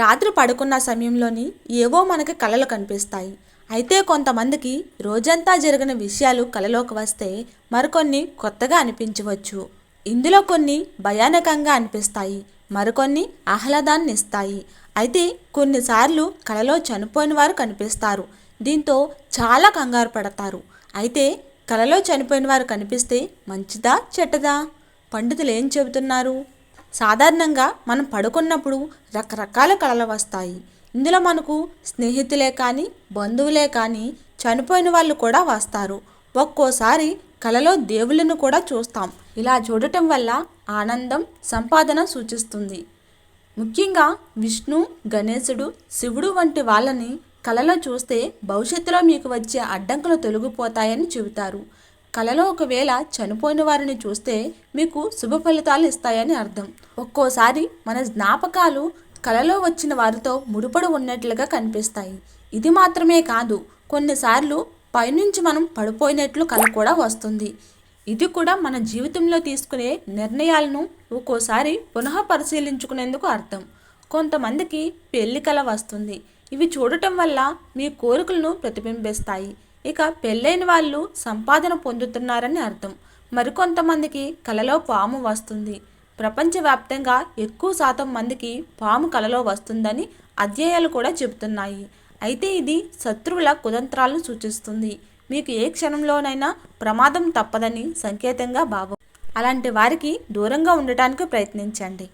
రాత్రి పడుకున్న సమయంలోని ఏవో మనకి కలలు కనిపిస్తాయి. అయితే కొంతమందికి రోజంతా జరిగిన విషయాలు కలలోకి వస్తే మరికొన్ని కొత్తగా అనిపించవచ్చు. ఇందులో కొన్ని భయానకంగా అనిపిస్తాయి మరికొన్ని ఆహ్లాదాన్ని ఇస్తాయి. అయితే కొన్నిసార్లు కలలో చనిపోయిన వారు కనిపిస్తారు దీంతో చాలా కంగారు పడతారు. అయితే కలలో చనిపోయిన వారు కనిపిస్తే మంచిదా చెడ్డదా? పండితులు ఏం చెబుతున్నారు? సాధారణంగా మనం పడుకున్నప్పుడు రకరకాల కళలు వస్తాయి. ఇందులో మనకు స్నేహితులే కానీ బంధువులే కానీ చనిపోయిన వాళ్ళు కూడా వస్తారు. ఒక్కోసారి కలలో దేవుళ్ళను కూడా చూస్తాం. ఇలా చూడటం వల్ల ఆనందం సంపాదన సూచిస్తుంది. ముఖ్యంగా విష్ణు గణేశుడు శివుడు వంటి వాళ్ళని కలలో చూస్తే భవిష్యత్తులో మీకు వచ్చే అడ్డంకులు తొలగిపోతాయని చెబుతారు. కలలో ఒకవేళ చనిపోయిన వారిని చూస్తే మీకు శుభ ఫలితాలు ఇస్తాయని అర్థం. ఒక్కోసారి మన జ్ఞాపకాలు కలలో వచ్చిన వారితో ముడిపడి ఉన్నట్లుగా కనిపిస్తాయి. ఇది మాత్రమే కాదు కొన్నిసార్లు పైనుంచి మనం పడిపోయినట్లు కల కూడా వస్తుంది. ఇది కూడా మన జీవితంలో తీసుకునే నిర్ణయాలను ఒక్కోసారి పునః పరిశీలించుకునేందుకు అర్థం. కొంతమందికి పెళ్ళి కళ వస్తుంది. ఇవి చూడటం వల్ల మీ కోరికలను ప్రతిబింబిస్తాయి. ఇక పెళ్ళైన వాళ్ళు సంపాదన పొందుతున్నారని అర్థం. మరికొంతమందికి కలలో పాము వస్తుంది. ప్రపంచవ్యాప్తంగా ఎక్కువ శాతం మందికి పాము కలలో వస్తుందని అధ్యయాలు కూడా చెబుతున్నాయి. అయితే ఇది శత్రువుల కుతంత్రాలను సూచిస్తుంది. మీకు ఏ క్షణంలోనైనా ప్రమాదం తప్పదని సంకేతంగా భావం. అలాంటి వారికి దూరంగా ఉండటానికి ప్రయత్నించండి.